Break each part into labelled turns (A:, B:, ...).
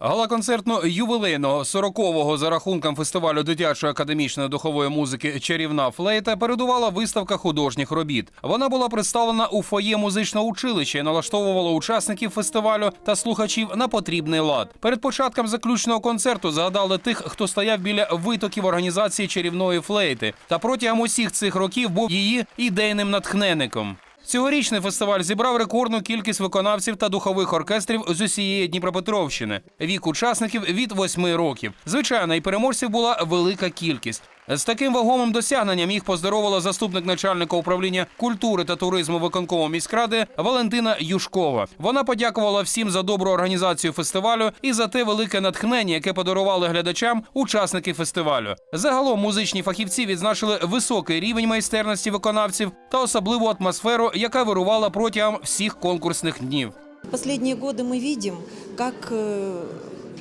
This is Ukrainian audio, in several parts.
A: Гала концертно ювілейного 40-го за рахунком фестивалю дитячої академічної духової музики Чарівна флейта передувала виставка художніх робіт. Вона була представлена у фоє музичного училища і налаштовувала учасників фестивалю та слухачів на потрібний лад. Перед початком заключного концерту згадали тих, хто стояв біля витоків організації чарівної флейти, та протягом усіх цих років був її ідейним натхненником. Цьогорічний фестиваль зібрав рекордну кількість виконавців та духових оркестрів з усієї Дніпропетровщини. Вік учасників від 8 років. Звичайно, і переможців була велика кількість. З таким вагомим досягненням їх поздоровила заступник начальника управління культури та туризму виконкому міськради Валентина Юшкова. Вона подякувала всім за добру організацію фестивалю і за те велике натхнення, яке подарували глядачам учасники фестивалю. Загалом музичні фахівці відзначили високий рівень майстерності виконавців та особливу атмосферу, яка вирувала протягом всіх конкурсних днів.
B: Последние годы мы видим, как э,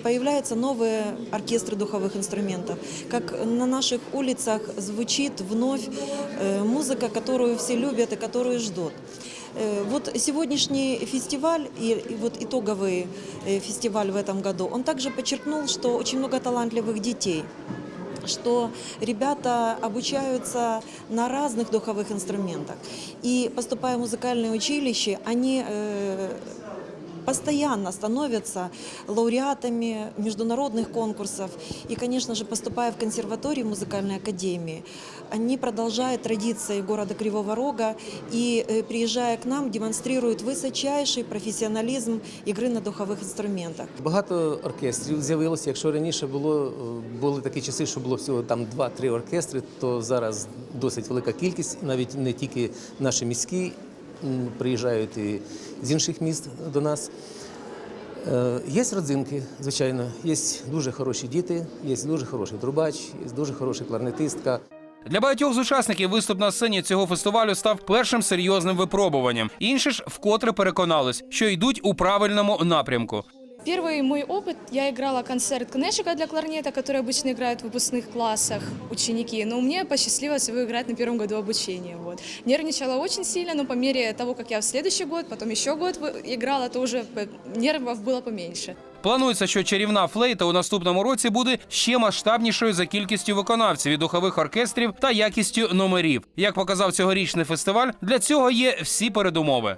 B: появляются новые оркестры духовых инструментов, как на наших улицах звучит вновь э, музыка, которую все любят и которую ждут. Э, Вот сегодняшний фестиваль и вот итоговый э, фестиваль в этом году, он также подчеркнул, что очень много талантливых детей что ребята обучаются на разных духовых инструментах. И поступая в музыкальное училище, они постоянно становятся лауреатами международных конкурсов. И, конечно же, поступая в консерватории музыкальной академии, они продолжают традиции города Кривого Рога и, э, приезжая к нам, демонстрируют высочайший профессионализм игры на духовых инструментах.
C: Багато оркестрів з'явилося. Якщо раніше було е, були такі часи, що було всього там 2-3 оркестри, то зараз досить велика кількість. І Навіть не тільки наші міські м, приїжджають і з інших міст до нас. Е, Є родзинки, звичайно, є дуже хороші діти, є дуже хороший трубач, є дуже хороша кларнетистка.
A: Для багатьох з учасників виступ на сцені цього фестивалю став першим серйозним випробуванням. Інші ж вкотре переконались, що йдуть у правильному напрямку.
D: Первый мой опыт, я играла концерт Кнешика для кларнета, который обычно играют в выпускных классах ученики, но мне посчастливилось его играть на первом году обучения. Вот. Нервничала очень сильно, но по мере того, как я в следующий год, потом еще год вы- играла, то уже по- нервов было поменьше.
A: Планується, що чарівна флейта у наступному році буде ще масштабнішою за кількістю виконавців і духових оркестрів та якістю номерів. Як показав цьогорічний фестиваль, для цього є всі передумови.